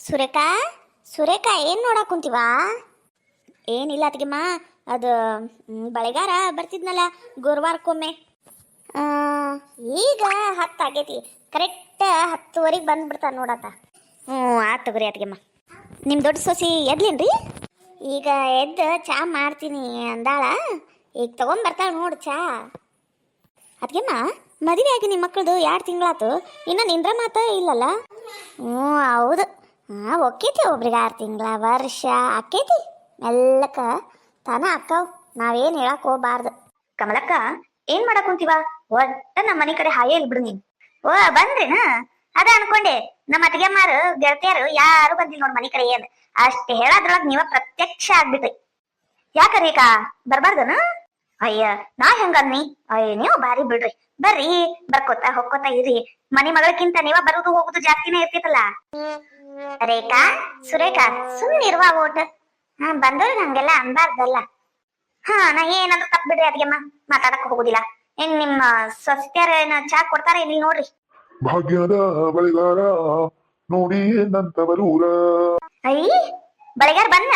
ಸುರೇಖಾ ಸುರೇಖಾ ಏನು ನೋಡಕ್ ಕುಂತೀವ? ಏನಿಲ್ಲ ಅದಕ್ಕೆಮ್ಮ ಅದು ಬಳೆಗಾರ ಬರ್ತಿದ್ನಲ್ಲ, ಗುರುವಾರಕ್ಕೊಮ್ಮೆ. ಈಗ ಹತ್ತು ಆಗೈತಿ. ಕರೆಕ್ಟ್ ಹತ್ತುವರೆಗೆ ಬಂದ್ಬಿಡ್ತಾನೆ ನೋಡತ್ತ ಹ್ಞೂ ಆತು ತಗೋರಿ ಅದಕ್ಕೆಮ್ಮ ನಿಮ್ಮ ದೊಡ್ಡ ಸೊಸಿ ಎದ್ಲೇನ್ರಿ? ಈಗ ಎದ್ದು ಚಾ ಮಾಡ್ತೀನಿ ಅಂದಾಳ. ಈಗ ತೊಗೊಂಬರ್ತಾಳೆ ನೋಡು ಚಾ. ಅದಕ್ಕೆಮ್ಮ ಮದುವೆ ಆಗಿ ನಿಮ್ಮ ಮಕ್ಕಳದು ಎರಡು ತಿಂಗಳಾತು? ಇನ್ನೂ ನಿಂದ್ರ ಮಾತ ಇಲ್ಲಲ್ಲ? ಹ್ಞೂ ಹೌದು. ಹಾಂ, ಒಕ್ಕೈತಿ ಒಬ್ರಿಗೆ ಆರು ತಿಂಗಳ, ವರ್ಷ ಆಕೈತಿ ಮೆಲ್ಲಕ ತಾನ ಅಕ್ಕವ್. ನಾವೇನ್ ಹೇಳಕ್ ಹೋಗ್ಬಾರ್ದು. ಕಮಲಕ್ಕ, ಏನ್ ಮಾಡಕ್ ಕುಂತೀವ? ಒಟ್ಟ ನಮ್ಮ ಮನೆ ಕಡೆ ಹಾಯೇ ಇಲ್ ಬಿಡು ನೀನ್. ಓ, ಬಂದ್ರಿನ? ಅದ ಅನ್ಕೊಂಡೆ. ನಮ್ಮ ಅತ್ತಿಗೆಮ್ಮಾರು, ಗೆಳತಿಯರು ಯಾರು ಬಂದಿಲ್ಲ ನೋಡ್ ಮನೆ ಕಡೆ ಏನ್. ಅಷ್ಟೇ ಹೇಳೋದ್ರೊಳಗ್ ನೀವ ಪ್ರತ್ಯಕ್ಷ ಆಗ್ಬಿಟ್ರಿ. ಯಾಕ ರೇಖಾ, ಬರ್ಬಾರ್ದನ? ಅಯ್ಯ, ನಾ ಹೆಂಗನ್ನಿ ಅಯ್ಯ, ನೀವು ಬಾರಿ ಬಿಡ್ರಿ. ಬರ್ರಿ, ಬರ್ಕೋತ ಹೊಕ್ಕೋತ ಇರಿ ಮನಿ ಮಗಳಕ್ಕಿಂತ ನೀವ ಬರುದು ಹೋಗುದು ಜಾಸ್ತಿನೇ ಇರ್ತಿತ್ತಲ್ಲ. ರೇಖಾ ಸುರೇಖಾ ಸುಮ್ಮನಿರುವ ಓಟ್ ಹಾ ಬಂದವ್ರಿಗೆ ಹಂಗೆಲ್ಲ ಅನ್ಬಾರ್ದಲ್ಲ. ಹಾ ನಾ ಏನಾದ್ರೂ ತಪ್ಪ ಬಿಡ್ರಿ ಅದ್ಗೆಮ್ಮ ಮಾತಾಡಕ್ ಹೋಗುದಿಲ್ಲ. ಏನ್ ನಿಮ್ಮ ಸ್ವಸ್ತ್ಯಾರ ಏನ ಚಾ ಕೊಡ್ತಾರ ಇಲ್ಲಿ ನೋಡ್ರಿ? ಭಾಗ್ಯದ ಬಳಿಗಾರ ನೋಡಿ ನಂತವರೂರ ಐ ಬಳಿಗಾರ ಬನ್ನ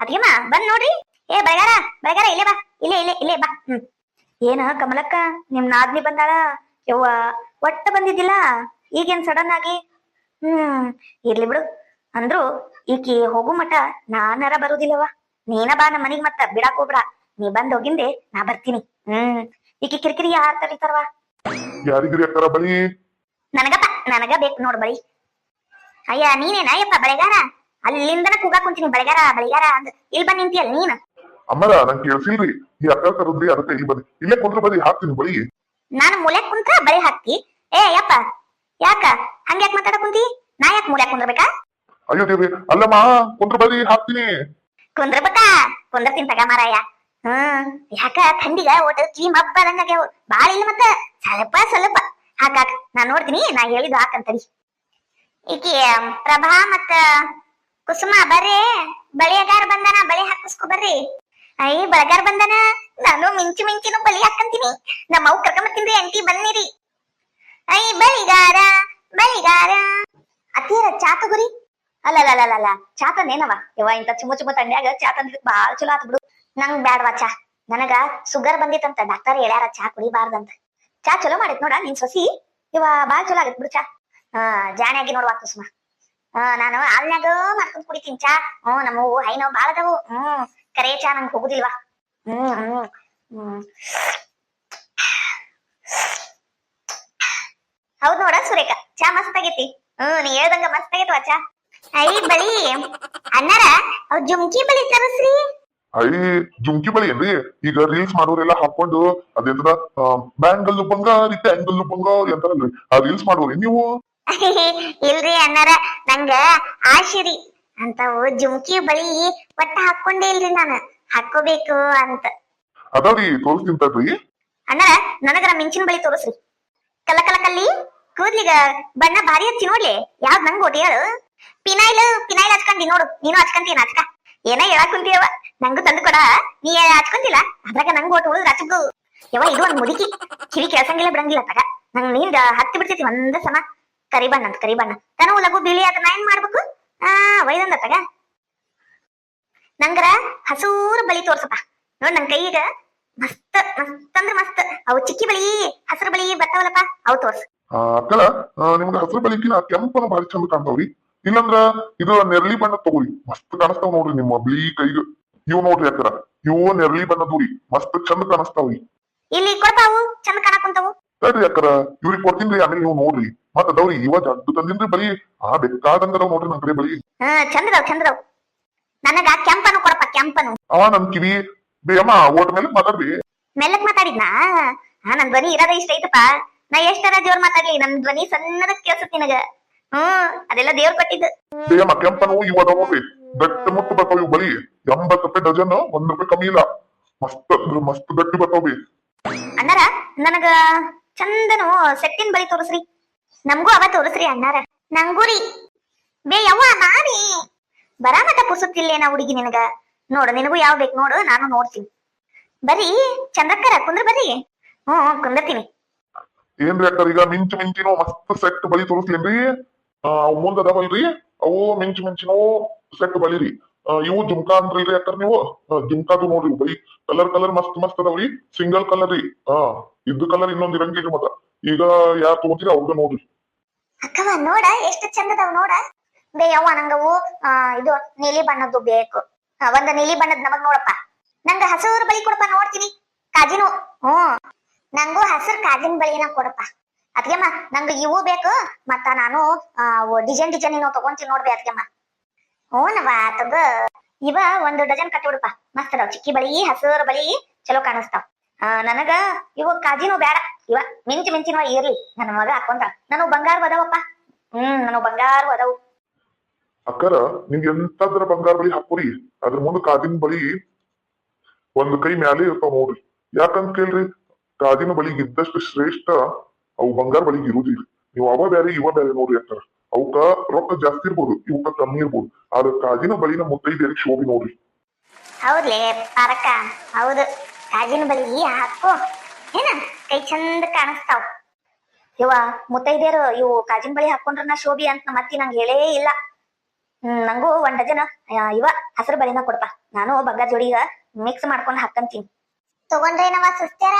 ಅದ್ಗೆಮ್ಮ ಬಂದ್ ನೋಡ್ರಿ. ಏ ಬಳಿಗಾರ ಬಳಿಗಾರ ಇಲ್ಲೇ ಬಾ. ಇಲ್ಲೇ ಇಲ್ಲೇ ಇಲ್ಲೇ ಬಾ. ಹ್ಮ್. ಏನ ಕಮಲಕ್ಕ ನಿಮ್ ನಾದ್ನಿ ಬಂದಾಳ? ಯವ್ವ ಒಟ್ಟ ಬಂದಿದ್ದಿಲ್ಲ? ಈಗೇನ್ ಸಡನ್ ಆಗಿ? ಹ್ಮ್ ಇರ್ಲಿ ಬಿಡು. ಅಂದ್ರು ಈಕಿ ಹೋಗು ಮಟ ನಾನರ ಬರುದಿಲ್ಲವ ನೀನ ಬಾ ನಮ್ಮ ಮನಿಗ್ ಮತ್ತ ಬಿಡಾಕ್ ಹೋಗ್ಬೇಡ. ನೀ ಬಂದ್ ಹೋಗಿಂದೆ ನಾ ಬರ್ತೀನಿ. ಹ್ಮ್ ಈಕಿ ಕಿರಿಕಿರಿ ಯಾರ್ ತಡಿತಾರವ ಯಾರಿಗ್ರಿ ಅಕ್ಕರ ಬಳಿ? ನನಗಪ್ಪ ನನಗ ಬೇಕು ನೋಡ್ ಬಳಿ. ಅಯ್ಯ ನೀನೇನ? ಅಯ್ಯಪ್ಪ ಬಳೆಗಾರ? ಅಲ್ಲಿಂದನ ಕೂಗಾ ಕುಂತೀನಿ ಬಳೆಗಾರ ಬಳೆಗಾರ ಅಂದ್. ಇಲ್ಲಿ ಬಂದ್ ನಿಂತಿಯಲ್ಲ ನೀನ? ಅಮ್ಮರ ನಂಗೆ ಕೇಳ್ಸಿಲ್ರಿ. ಈ ಅಕ್ಕ ಕರದ್ರಿ ಅದಕ್ಕೆ ಇಲ್ಲಿ ಬನ್ನಿ ಇಲ್ಲೇ ಕುಂದ್ರ ಬದಿ ಹಾಕ್ತೀನಿ ಬಳಿ. ನಾನು ಮೂಲೆ ಕುಂತ್ರ ಬಳಿ ಹಾಕ್ತಿ. ಏ ಯಪ್ಪ ಯಾಕ? ಹಂಗ್ಯಾಕ್ ಮಾತಾಡ ಕುಂತಿ? ನಾ ಯಾಕೆ ಮೂಲೆ ಕುಂದ್ರಬೇಕಾ? ಅಯ್ಯೋ ದೇವಿ ಅಲ್ಲಮ್ಮ ಕುಂದ್ರ ಬದಿ ಹಾಕ್ತೀನಿ. ಕುಂದ್ರಬೇಕಾ ಕುಂದ್ರತೀನಿ ತಗ ಮಾರಾಯ. ಹ್ಮ್ ಯಾಕ? ಥಂಡಿಗ ಒಟ್ಟು ಕಿವಿ ಮಬ್ಬದಂಗಾಗ್ಯಾವ ಬಾಳ ಇಲ್ಲ ಮತ್ತ. ಸ್ವಲ್ಪ ಸ್ವಲ್ಪ. ಹಾಕಾಕ ನಾ ನೋಡ್ತೀನಿ ನಾ ಹೇಳಿದ್ದು ಹಾಕಂತರಿ ಈಕಿ ಪ್ರಭಾ ಮತ್ತ ಕುಸುಮ ಬರ್ರಿ. ಬಳಿಯಗಾರ ಬಂದನ ಬಳಿ ಹಾಕಿಸ್ಕೊ ಬರ್ರಿ. ಐ ಬಳಗಾರ ಬಂದನ. ನಾನು ಮಿಂಚು ಮಿಂಚಿನ ಬಲಿ ಹಾಕಂತೀನಿ. ನಮ್ಮ ಅವ್ ಕರ್ಕೊಂಬರ್ತೀನಿ ಅಂಟಿ ಬನ್ನಿರಿ. ಐ ಬಳಿಗಾರ ಬಳಿಗಾರ ಅತ್ತೀರ ಚಾ ಗುರಿ? ಅಲ್ಲ ಅಲ್ಲ ಅಲ್ಲ ಅಲ್ಲ ಚಾ ತಂದೇನವ ಯವ್ವ ಇಂತ ಚುಮ್ಮ ಚುಮ್ಮ ತಂಡ್ಯಾಗ ಚಾ ತಂದಿದ್ ಬಾಳ ಚಲೋ ಆತ್ ಬಿಡು. ನಂಗ್ ಬ್ಯಾಡ್ವಾ ಚಾ? ನನಗ ಸುಗರ್ ಬಂದಿತ್ತಂತ ಡಾಕ್ಟರ್ ಹೇಳ್ಯಾರ ಚಾ ಕುಡಿಬಾರ್ದಂತ. ಚಾ ಚಲೋ ಮಾಡಿತ್ ನೋಡ ನಿನ್ ಸೊಸಿ? ಇವ ಬಾಳ ಚಲೋ ಆಗತ್ ಬಿಡು ಚಾ. ಹಾ, ಜಾಣ್ಯಾಗಿ ನೋಡ್ವಾ ಕುಸುಮ. ಹಾ, ನಾನು ಹಾಲ್ನ್ಯಾಗ ಮಾಡ್ಕೊಂಡ್ ಕುಡಿತೀನಿ ಚಾ. ಹ್ಮ್ ನಮ್ಮ ಹೈನೋ ಬಾಳ ಅದಾವು. ಹ್ಮ್ ಕರೆ ಚಾ ನಂಗ್ ಹೋಗುದಿಲ್ವಾ? ಹ್ಮ್ ಹ್ಮ್ ಹ್ಮ್ ಹೌದ್ ನೋಡ ಸುರೇಖ ಚಾ ಮಸ್ತ್ ಆಗೇತಿ. ಹ್ಮ್ ನೀ ಹೇಳ್ದಂಗ ಮಸ್ತ್ ಆಗೈತವ ಚಾ. ಐ ಬಲಿ ಅಣ್ಣಾರ ಅವ್ ಜುಮ್ಕಿ ಬಳಿ ತರಸ್ರಿ. ಐ ಜುಮ್ಕಿ ಬಳಿ ಏನ್ರಿ? ಈಗ ರೀಲ್ಸ್ ಮಾಡೋರೆಲ್ಲ ಹಾಕೊಂಡು ಅದೇಂದ್ರ ಬ್ಯಾಂಗಲ್ ಲುಪಂಗ ರೀತಿ ಆಂಗಲ್ ಬಂಗಾರ ಅಂತಾರಲ್ರಿ. ಆ ರೀಲ್ಸ್ ಮಾಡೋರಿ ನೀವು? ಇಲ್ರಿ ಅಣ್ಣಾರ ನಂಗ ಆಶಿರಿ. ಅಂತವು ಜುಮ್ಕಿ ಬಳಿ ಒಟ್ಟ ಹಾಕೊಂಡೇ ಇಲ್ರಿ ನಾನು. ಹಾಕೋಬೇಕು ಅಂತ. ಅದಾವ್ರಿ ತೋರಿಸ್ತೀನಿ ತಡ್ರಿ. ಅಣ್ಣಾರ ನನಗರ ಮಿಂಚಿನ ಬಳಿ ತೋರಿಸ್ರಿ. ಕಲ್ಲ ಕಲ್ಲ ಕಲ್ಲಿ, ಕೂದ್ಲಿಗ ಬಣ್ಣ ಭಾರಿ ಹಚ್ಚಿ ನೋಡ್ಲಿ. ಯಾವ್ದ್ ನಂಗ್ ಗೊತ್ತ ಹೇಳು. ಪಿನಾಯ್ಲ್ ಪಿನಾಯ್ಲ್ ಹಚ್ಕೊಂಡಿ ನೋಡು. ನೀನು ಹಚ್ಕೊಂತೀನಿ ಹಚ್ಕ. ಏನ ಹೇಳಕ್ ಕುಂತೀಯವ ನಂಗೂ ತಂದು ಕೊಡ. ನೀ ಹಚ್ಕೊಂತಿಲ್ಲ? ಅದ್ರಾಗ ನಂಗ್ ಒಟ್ಟು ಉಳಿದ್ರ ಹಚ್ಕು ಯವ ಇದು ಒಂದ್ ಮುದುಕಿ. ಕಿವಿ ಕೇಳ್ಸಂಗಿಲ್ಲ, ಬಿಡಂಗಿಲ್ಲ ತಗ ನಂಗ್ನಿಂದ ಹತ್ತಿ ಬಿಡ್ತೈತಿ ಒಂದ ಸಮ. ಕರಿ ಬಣ್ಣ ಅಂತ, ಕರಿ ಬಣ್ಣ. ಲಗು ಬಿಳಿ ಅದ ನಾ ಏನ್ ಮಾಡ್ಬೇಕು? ಆ ವೈದಂದ ತಗ ನಂಗರ ಹಸೂರ ಬಲಿ ತೋರ್ಸಪ್ಪ. ನೋಡ್ ನನ್ ಕೈಗ ಮಸ್ತ್ ಮಸ್ತ್ ಅಂದ್ರ ಮಸ್ತ್. ಅವು ಚಿಕ್ಕಿ ಬಳಿ ಹಸಿರು ಬಳಿ ಬರ್ತಾವಲ್ಲಪ್ಪ ಅವು ತೋರ್ಸ್. ಆ, ಅಕ್ಕಲ ನಿಮ್ಗೆ ಹಸಿರು ಬಳಿಕಿನ ಕೆಂಪನ ಭಾರಿ ಚಂದ ಕಾಣ್ತಾವ್ರಿ. ಇಲ್ಲಂದ್ರ ಇದು ನೆರಳಿ ಬಣ್ಣ ತಗೋರಿ. ಮಸ್ತ್ ಕಾಣಿಸ್ತಾವ್ ನೋಡ್ರಿ ನಿಮ್ಮ ಬಿಳಿ ಕೈಗ. ಇವ್ ನೋಡ್ರಿ ಅಕ್ಕರ. ಇವು ನೆರಳಿ ಬಣ್ಣದವ್ರಿ ಮಸ್ತ್ ಚಂದ ಕಾಣಿಸ್ತಾವ್ರಿ ಇಲ್ಲಿ ಕೊಡ್ತಾವು ಚಂದ ಕಾಣಕುಂತಾವು. ಸರಿ ಅಕ್ಕರ. ಇವ್ರಿಗೆ ಕೊಡ್ತೀನ್ರಿ ಆಮೇಲೆ ನೀವು ನೋಡ್ರಿ. ಮತ್ತ ಅದಾವ್ರಿ ಇವ ಜಡ್ಡು ತಂದಿನ್ರಿ ಬರೀ ಆ ಬೇಕಾದಂಗರ ನೋಡ್ರಿ ನನ್ ಕಡೆ ಬಳಿ. ಹಾ ಚಂದದವ್ ಚಂದದವ್. ನನಗ ಕೆಂಪನು ಕೊಡಪ್ಪ ಕೆಂಪನು. ಅವ ನಮ್ ಕಿವಿ ಬೇಯಮ್ಮ ಓಟ್ ಮೇಲೆ ಮಾತಾಡ್ರಿ. ಮೆಲ್ಲಕ್ ಮಾತಾಡಿದ್ನಾ? ಹಾ ನನ್ ಧ್ವನಿ ಇರೋದ ಇಷ್ಟ ಐತಪ್ಪ ನಾ ಎಷ್ಟರ ಜೋರ್ ಮಾತಾಡ್ಲಿ? ನನ್ ಧ್ವನಿ ಸಣ್ಣದ ಕೇಳ್ಸತ್ ನಿನಗ. ಹ್ಮ್ ಅದೆಲ್ಲ ದೇವ್ರ್ ಕೊಟ್ಟಿದ್ದು. ಬೇಯಮ್ಮ ಕೆಂಪನವು ಇವ ಅದಾವ್ ನೋಡ್ರಿ. ಗಟ್ಟ ಮುಟ್ಟು ಬರ್ತಾವ ಇವು ಬಳಿ ಎಂಬತ್ ರೂಪಾಯಿ ಡಜನ್ ಒಂದ್ ರೂಪಾಯಿ ಕಮ್ಮಿ ಇಲ್ಲ. ಮಸ್ತ್ ಮಸ್ತ್ ಗಟ್ಟಿ ಬರ್ತಾವ್ರಿ ಅಣ್ಣಾರ ನನಗ ಚಂದನು ಸೆಟ್ಟಿನ ಬರಿ ತೋರಿಸ್ರಿ. ನಮಗೂ ಅವ ತೋರಿಸ್ರಿ ಅಣ್ಣಾರ. ನಂಗೂರಿ. ಬೇ ಯವ್ವ ನಾನಿ ಬರ ಮಟ ಪುಸುತ್ತಿಲ್ಲೇನ ಹುಡುಗಿ ನಿನಗ? ನೋಡು ನಿನಗೂ ಯಾವ ಬೇಕು ನೋಡು ನಾನು ನೋಡ್ತೀನಿ. ಬರೀ ಚಂದ್ರಕ್ಕರ ಕುಂದ್ರ ಬರೀ ಹ್ಮ್ ಕುಂದರ್ತೀನಿ. ಏನ್ರಿ ಅಕ್ಕರ ಈಗ ಮಿಂಚು ಮಿಂಚಿನೋ ಮಸ್ತ್ ಸೆಟ್ ಬಳಿ ತೋರಿಸ್ಲೇನ್ರಿ? ಮುಂದ ಅದಾವಲ್ರಿ ಅವು ಮಿಂಚು ಮಿಂಚಿನೋ ಸೆಟ್ ಬಳಿರಿ ಇವು ಜುಮ್ಕಾ ಅಂದ್ರಲ್ರಿ ಅಕ್ಕರ್ ನೀವು? ಜುಮ್ಕಾದು ನೋಡ್ರಿ ಬೈ ಕಲರ್ ಕಲರ್ ಮಸ್ತ್ ಮಸ್ತ್ ಅದಾವ್ರಿ ಸಿಂಗಲ್ ಕಲರ್ ರೀ. ಹಾ ಇದ್ದ ಕಲರ್ ಇನ್ನೊಂದ್ ಇರಂಗಿಲ್ರಿ ಮತ್ತ. ಈಗ ಯಾರ್ ತಗೋತೀರಿ ಅವ್ರಿಗೆ ನೋಡ್ರಿ. ಅಕ್ಕವ ನೋಡ ಎಷ್ಟು ಅದಾವ ನೋಡ. ಬೇ ಯವ್ವ ನಂಗವು ಆ, ಇದು ನೀಲಿ ಬಣ್ಣದ್ದು ಬೇಕು. ಒಂದ್ ನೀಲಿ ಬಣ್ಣದ ನಮಗ್ ನೋಡಪ್ಪ. ನಂಗ ಹಸೂರ್ ಬಳಿ ಕೊಡಪ್ಪ, ನೋಡ್ತೀನಿ. ಕಾಜಿನು. ಹ್ಮ್ ನಂಗೂ ಹಸಿರು ಕಾಜಿನ ಬಳಿನ ಕೊಡಪ್ಪ. ಅದ್ಗೆಮ್ಮ ನಂಗ ಇವು ಬೇಕು, ಮತ್ತ ನಾನು ಡಿಸೈನ್ ಡಿಸೈನ್ ಏನೋ ತಗೊಂತೀನಿ ನೋಡ್ಬೇ ಅದ್ಗೆಮ್ಮ ಹ್ಞೂನವಾ ತಗ. ಇವ ಒಂದು ಡಜನ್ ಕಟ್ಟಿಬಿಡಪ್ಪ ಮಸ್ತ್ ಅದಾವ. ಚಿಕ್ಕಿ ಬಳಿ, ಹಸಿರು ಬಳಿ ಚಲೋ ಕಾಣಿಸ್ತಾವ್. ನನಗ ಇವು ಕಾಜಿನೂ ಬೇಡ ಇವ ಮಿಂಚು ಮಿಂಚಿನವ ಇರ್ಲಿ. ನನ್ನ ಮಗ ಹಾಕೊಂತ ನಾನು ಬಂಗಾರ ಅದಾವಪ್ಪ. ಹ್ಮ್ ನಾನು ಬಂಗಾರ ಅದಾವು. ಅಕ್ಕರ, ನಿಮ್ಗೆ ಎಂತದ್ರ ಬಂಗಾರ ಬಳಿ ಹಾಕೋರಿ ಅದ್ರ ಮುಂದ ಕಾದಿನ ಬಳಿ ಒಂದ್ ಕೈ ಮ್ಯಾಲೆ ಇರ್ತಾವ ನೋಡ್ರಿ. ಯಾಕಂತ ಕೇಳ್ರಿ, ಕಾದಿನ ಬಳಿ ಇದ್ದಷ್ಟು ಶ್ರೇಷ್ಠ ಅವು ಬಂಗಾರ ಬಳಿಗೆ ಇರುದಿಲ್ಲ ನೀವು ಅವ ಬ್ಯಾರೆ, ಇವ ಬ್ಯಾರೆ ನೋಡ್ರಿ ಅಕ್ಕರ. ಅವಕ್ಕ ರೊಕ್ಕ ಜಾಸ್ತಿ ಇರ್ಬೋದು, ಇವಕ್ಕ ಕಮ್ಮಿ ಇರ್ಬೋದು. ಆದ್ರ ಕಾದಿನ ಬಳಿನ ಮುತ್ತೈದೆಯರಿಗೆ ಶೋಭಿ ನೋಡ್ರಿ. ಹೌದ್ಲೇ ಕಾಜಿನ ಬಳಿ ಹಾಕು. ಏನ? ಕೈ ಚಂದ ಕಾಣಿಸ್ತಾವ. ಇವ ಮುತ್ತೈದೇರು ಇವು ಕಾಜಿನ ಬಳಿ ಹಾಕೊಂಡ್ರ ನಾ ಶೋಭಿ ಅಂತ ಮತ್ತೆ ನಂಗೆ ಹೇಳೇ ಇಲ್ಲ. ನಂಗೂ ಒಂದ್ ಡಜನ್ ಆ, ಇವ ಹಸಿರು ಬಳಿನ ಕೊಡಪ್ಪ ನಾನು ಬಗ್ಗ ಜೋಡಿಗ ಮಿಕ್ಸ್ ಮಾಡ್ಕೊಂಡು ಹಾಕಂತೀನಿ. ತಗೊಂಡ್ರೇನವ ಸುಸ್ತ್ಯಾರ.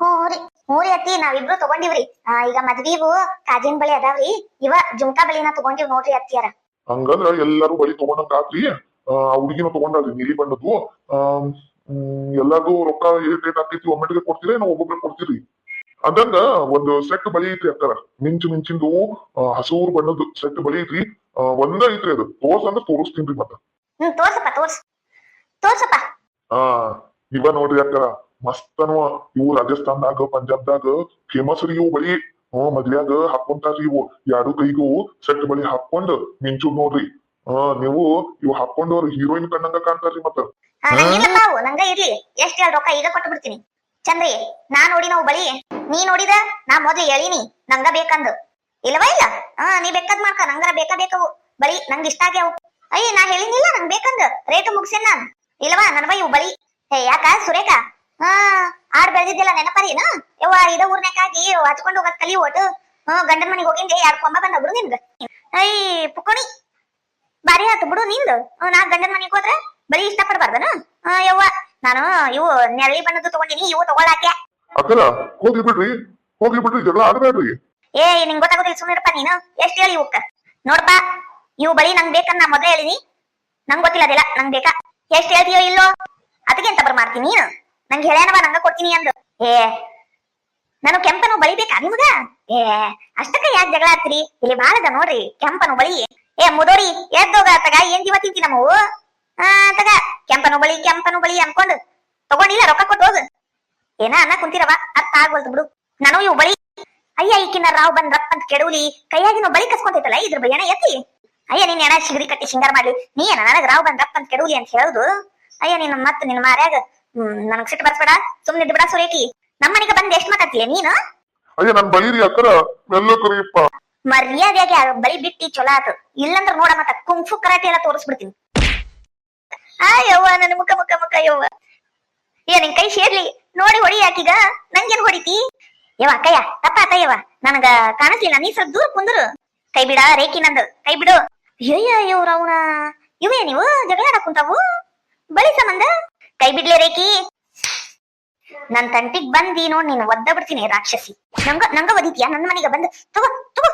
ಹ್ಞೂ ರೀ ಹ್ಞೂ ರೀ ಅತ್ತಿ ನಾವಿಬ್ರು ತಗೊಂಡಿವ್ರಿ. ಆ, ಈಗ ಮದ್ವಿಗೂ ಕಾಜಿನ ಬಳಿ ಅದಾವ್ರಿ. ಇವ ಜುಮ್ಕಾ ಬಳಿನ ತಗೊಂಡಿವ್ ನೋಡ್ರಿ ಅತ್ತಿಯಾರ. ಹಂಗಂದ್ರ ಎಲ್ಲಾರು ಬಳಿ ತಗೊಂಡಂಗ ಆತ್ರಿ. ಆ ಹುಡುಗಿನ ತಗೊಂಡ್ರಿ ನೀಲಿ ಬಣ್ಣದ್ದು. ಎಲ್ಲಾರ್ಗು ರೊಕ್ಕ ಏಟ್ ರೇಟ್ ಆಗ್ತೈತಿ ಒಮ್ಮೆಟ್ಗೆ ಕೊಡ್ತೀರಿ ನಾವು ಒಬ್ಬೊಬ್ರಿಗೆ ಕೊಡ್ತೀರಿ? ಅದಂಗ ಒಂದು ಸೆಟ್ ಬಲಿ ಐತ್ರಿ ಅಕ್ಕಾರ ಮಿಂಚು ಮಿಂಚಿಂದು ಹಸೂರು ಬಣ್ಣದ್ದು ಸೆಟ್ ಬಲಿ ಐತ್ರಿ ಒಂದ ಐತ್ರಿ ಅದು. ತೋರ್ಸ ಅಂದ್ರ ತೋರಿಸ್ತೀನಿ ಮತ್ತ. ಹ್ಮ್ ತೋರ್ಸಪ್ಪ ತೋರ್ಸ್. ತೋರ್ಸಪ್ಪ. ಆ ಇವ ನೋಡ್ರಿ ಅಕ್ಕರ ಮಸ್ತ್ ಅನ್ವ ಇವು ರಾಜಸ್ಥಾನದಾಗ ಪಂಜಾಬ್ದಾಗ ಫೇಮಸ್ ರೀ ಇವು ಬಳಿ. ಹ್ಮ್ ಮದ್ವ್ಯಾಗ ಹಾಕೊಂತಾರ್ರಿ ಇವು. ಯಾರು ಕೈಗೂ ಸೆಟ್ ಬಳಿ ಹಾಕೊಂಡ್ ಮಿಂಚು ನೋಡ್ರಿ. ಹಾ ನೀವು ಇವು ಹಾಕೊಂಡವ್ರು ಹೀರೋಯಿನ್ ಕಣ್ಣಂಗ ಕಾಣ್ತಾರ್ರಿ ಮತ್ತ. ನಂಗ ಇರ್ಲಿ. ಎಷ್ಟ್ ರೊಕ್ಕ ಈಗ ಕೊಟ್ಟು ಬಿಡ್ತೀನಿ ಚಂದ್ರಿ, ನಾ ನೋಡಿ ನಾವು ಬಳಿ. ನೀ ನೋಡಿದ, ನಾ ಮೊದ್ಲು ಹೇಳಿನಿ, ನಂಗ ಬೇಕಂದು. ಇಲ್ಲವಾ ಇಲ್ಲ? ಹಾ ನೀ ಬೇಕಾದ್ ಮಾಡ್ಕ ನಂಗರ ಬೇಕಾ ಬೇಕವು. ಬಳಿ ನಂಗ್ ಇಷ್ಟ ಆಗ್ಯಾವು. ಅಯ್ಯ, ನಾ ಹೇಳಿನಿಲ್ಲ, ನಂಗ್ ಬೇಕಂದ. ರೇಟ್ ಮುಗಿಸೇನ್ ನಾನ್. ಇಲ್ಲವಾ, ನನ್ ಬೈ ಬಳಿ. ಹೇ, ಯಾಕ, ಸುರೇಖ? ಹಾ, ಆಡ್ ಬೆಳೆದಿದ್ದಿಲ್ಲ ನೆನಪರಿನ ಯವ್ವ, ಇದ ಊರ್ನ್ಯಾಕಾಗಿ ಹಚ್ಕೊಂಡು ಹೋಗದ್ ಕಲಿ ಓಟು. ಹ್ಮ್ ಗಂಡನ ಮನೆಗೆ ಹೋಗಿಂದೆ, ಯಾರು ಕೊಂಬ ಬಂದ ಬಿಡು ನಿಂದ. ಐ ಪುಕೋಣಿ ಬಾರಿ ಆತು ಬಿಡು ನಿಂದು. ನಾ ಗಂಡನ ಮನೆಗೆ ಹೋದ್ರ ಬರೀ ಇಷ್ಟ ಪಡ್ಬಾರ್ದನ ಯವ್ವ ನಾನು ಇವು ನೆರಳಿ ಬಣ್ಣದ್ದು ತಗೊಂಡಿನಿ ಇವು ತಗೊಳಾಕೆ ಅಕ್ಕರ ಹೋಗ್ಲಿ ಬಿಡ್ರಿ. ಹೋಗ್ಲಿ ಬಿಡ್ರಿ ಜಗಳ ಆಡಬೇಡ್ರಿ. ಏ ನಿಂಗೆ ಗೊತ್ತಾಗೋದಿಲ್ಲ ಸುಮ್ಮನಿರಪ್ಪ ನೀನು. ಎಷ್ಟ್ ಹೇಳಿ ಇವಕ್ಕ ನೋಡಪ್ಪ ಇವು ಬಳಿ ನಂಗೆ ಬೇಕಂತ ನಾ ಮೊದಲೇ ಹೇಳಿನಿ. ನಂಗೆ ಗೊತ್ತಿಲ್ಲ ಅದೆಲ್ಲ ನಂಗೆ ಬೇಕಾ? ಎಷ್ಟು ಹೇಳ್ತೀಯೋ ಇಲ್ಲೋ? ಅದಕ್ಕೆ ಅಂತ ಬರ್ ಮಾಡ್ತೀನಿ ನೀನು? ನಂಗೆ ಹೇಳ್ಯಾನವ ನಂಗ ಕೊಡ್ತೀನಿ ಅಂದು. ಏ ನಾನು ಕೆಂಪನು ಬಳಿ ಬೇಕಾ ನಿಮಗ? ಏ ಅಷ್ಟಕ್ಕ ಯಾಕೆ ಜಗಳ ಆತ್ರಿ ಇಲ್ಲಿ ಬಾಳದ ನೋಡ್ರಿ ಕೆಂಪನು ಬಳಿ. ಏ ಮುದೋರಿ ಎದ್ದೋಗ ತಗ ಏನ್ ಜೀವ ತಿಂತಿ ನಮ್ಮವು ತಗ ಕೆಂಪನು ಬಳಿ ಕೆಂಪನು ಬಳಿ ಅನ್ಕೊಂಡು ತಗೊಂಡಿಲ್ಲ ರೊಕ್ಕ ಕೊಟ್ಟು ಹೋಗು. ಏನ ಅನ್ನ ಕುಂತಿರವ? ಅರ್ಥ ಆಗ್ವಲ್ತು ಬಿಡು. ನಾನು ಇವು ಬಳಿ ಅಯ್ಯ ಈಕಿನ ರಾವ್ ಬಂದ್ ರಪ್ಪ ಅಂತ ಕೆಡೂಲಿ ಕೈಯಾಗಿನ ಬಳಿ ಕಸ್ಕೊಂತೈತಲ್ಲ ಇದ್ರ ಎಣ ಎತ್ತಿ? ಅಯ್ಯ ನೀನ್ ಎಣ ಶಿಗರಿ ಕಟ್ಟಿ ಸಿಂಗಾರ ಮಾಡ್ಲಿ. ನೀ ಏನ ನನಗ್ ರಾವ್ ಬಂದ್ ರಪ್ಪ ಅಂತ ಕೆಡೂಲಿ ಅಂತ ಹೇಳುದು? ಅಯ್ಯ ನಿನ್ನ ಮತ್ ನಿನ್ ಮಾರ್ಯಾಗ ಹ್ಮ್ ನನಗ್ ಸಿಟ್ಟು ಬರ್ಸ್ಬೇಡ ಸುಮ್ನೆ ಬಿಡ ಸುರೇಕಿ ನಮ್ಮನಿಗೆ ಬಂದ್ ಎಷ್ಟ್ ಮಾತಾಡ್ತೀಯ ನೀನು? ಅಯ್ಯ ನನ್ ಬೈರಿ ಅಕ್ಕರ ಮೆಲ್ಲಕರಿಯಪ್ಪ ಮರ್ಯಾದೆಯಾಗಿ ಮರ್ಯಾದೆಗೆ ಬಳಿ ಬಿಟ್ಟಿ ಚೊಲೋ ಆತು. ಇಲ್ಲಂದ್ರ ನೋಡ ಮತ್ತ ಕುಂಫು ಕರಾಟೆ ಎಲ್ಲ ತೋರಿಸ್ಬಿಡ್ತೀನಿ. ಆ ನನ್ನ ಮುಖ ಮುಖ ಮುಖ ಯವ್ವ. ಏ, ನಿನ್ ಕೈ ಸೇರ್ಲಿ. ನೋಡಿ ಹೊಡಿ ಯಾಕೀಗ. ನಂಗೇನ್ ಹೊಡಿತಿ? ಯವ್ವ ಕೈಯ ತಪ್ಪಾತ ಯವ್ವ. ನನಗ ಕಾಣಿಸ್ಲಿಲ್ಲ. ನೀ ಸ್ವಲ್ಪ ದೂರ ಕುಂದ್ರು. ಕೈ ಬಿಡ, ರೇಖಿ ನಂದು. ಕೈ ಬಿಡು. ಅಯ್ಯಯ್ಯ ಇವ್ರ ಅವನ ಇವೇ ನೀವು? ಜಗಳ ಕುಂತಾವು? ಬಳಿ ಸಂಬಂಧ? ಕೈ ಬಿಡ್ಲೆ, ರೇಖಿ. ನನ್ ತಂಟಿಗ್ ಬಂದಿ ನೋಡ್, ನೀನು ಒದ್ದ ಬಿಡ್ತೀನಿ, ರಾಕ್ಷಸಿ. ನಂಗ ನಂಗ ಒದಿತೀಯ ನನ್ನ ಮನೆಗೆ ಬಂದು. ತಗೋ ತಗೋ.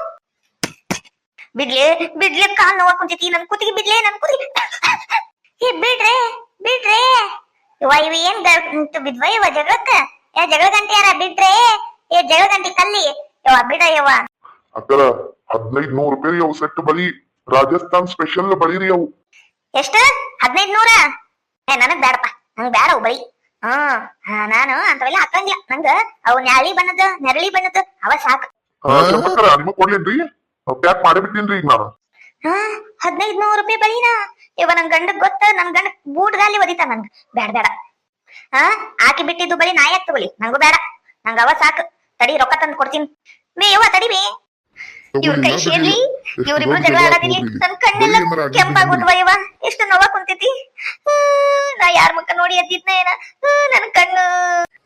ಬಿಡ್ಲೆ ಬಿಡ್ಲೆ, ಕಾಲ್ ನೋವಾ ಕುಂತೈತಿ. ನನ್ ಕುತ್ತಿಗೆ ಬಿಡ್ಲೆ, ನನ್ ಕುತ್ತಿಗೆ. ಏ ಬಿಡ್ರಿ ಬಿಡ್ರಿ. ಇವ ಇವ ಏನ್ ಬಿದ್ವ? ಇವ ಜಗಳಕ್ಕ? ಏ ಜಗಳ ಗಂಟೆ ಯಾರ ಬಿಡ್ರೆ ಏ ಜಗಳ ಗಂಟೆ ಕಲ್ಲಿ. ಯವ್ವ ಬಿಡ ಯವ್ವ ಅಕ್ಕರ ಹದಿನೈದು ನೂರು ರೂಪಾಯಿ ಅವು ಸೆಟ್ ಬಳಿ. ರಾಜಸ್ಥಾನ್ ಸ್ಪೆಷಲ್ ಬಳಿ ರೀ ಅವು. ಎಷ್ಟು? ಹದಿನೈದು ನೂರ ಏ ನನಗ್ ಬೇಡಪ್ಪ ನಂಗ್ ಬೇಡ ಅವು ಬಳಿ. ಹ್ಮ್ ಹಾ, ನಾನು ಅಂತವೆಲ್ಲ ಹಾಕಂಗಿಲ್ಲ. ನಂಗ ಅವು ನ್ಯಾಳಿ ಬಣ್ಣದ ನೆರಳಿ ಬಣ್ಣದ ಅವ ಸಾಕು. ನಿಮಗ್ ಕೊಡ್ಲೇನ್ರಿ? ಪ್ಯಾಕ್ ಮಾಡಿಬಿಟ್ಟೇನ್ರಿ ಈಗ ನಾನು. ಹಾ ಹದಿನೈದು ನೂರು ರೂಪಾಯಿ ಬಳಿನ ಇವ ನನ್ ಗಂಡಗ್ ಗೊತ್ತ? ನನ್ ಗಂಡ ಬೂಟ್ ಗಾಲಿ ಒದಿತ ನನ್ಗ ಬೇಡ ಬೇಡ ಹಾ ಆಕಿ ಬಿಟ್ಟಿದ್ದು ಬಳಿ ನಾ ಯಾಕೆ ತಗೊಳ್ಳಿ. ನಂಗೂ ಬೇಡ ನಂಗ ಅವ ಸಾಕು. ತಡಿ ರೊಕ್ಕ ತಂದು ಕೊಡ್ತೀನಿ. ಮೇ ಯವ್ವ ತಡಿ ಮೇ ಇವ್ರ ಕೈ ಸೇರ್ಲಿ ಇವ್ರಿಬ್ರು ಜಗಳ ಆಡೋದಿಲ್ಲ. ನನ್ ಕಣ್ಣೆಲ್ಲ ಕೆಂಪಾಗ್ಬಿಟ್ವ ಇವ ಎಷ್ಟು ನೋವ ಕುಂತೈತಿ ನಾ ಯಾರ ಮುಖ ನೋಡಿ ಎದ್ದಿದ್ನ ಏನ? ಹ್ಮ್, ನನ್ ಕಣ್ಣು.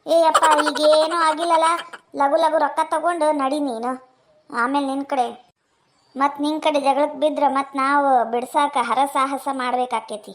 ಏ ಅಪ್ಪ ಈಗೇನು ಆಗಿಲ್ಲಲ್ಲ. ಲಘು ಲಘು ರೊಕ್ಕ ತಗೊಂಡು ನಡಿ ನೀನು. ಆಮೇಲೆ ನಿನ್ ಕಡೆ. ಮತ್ತು ನಿನ್ನ ಕಡೆ ಜಗಳಕ್ಕೆ ಬಿದ್ರೆ ಮತ್ತು ನಾವು ಬಿಡ್ಸಾಕ ಹರಸಾಹಸ ಮಾಡ್ಬೇಕಾಕೇತಿ.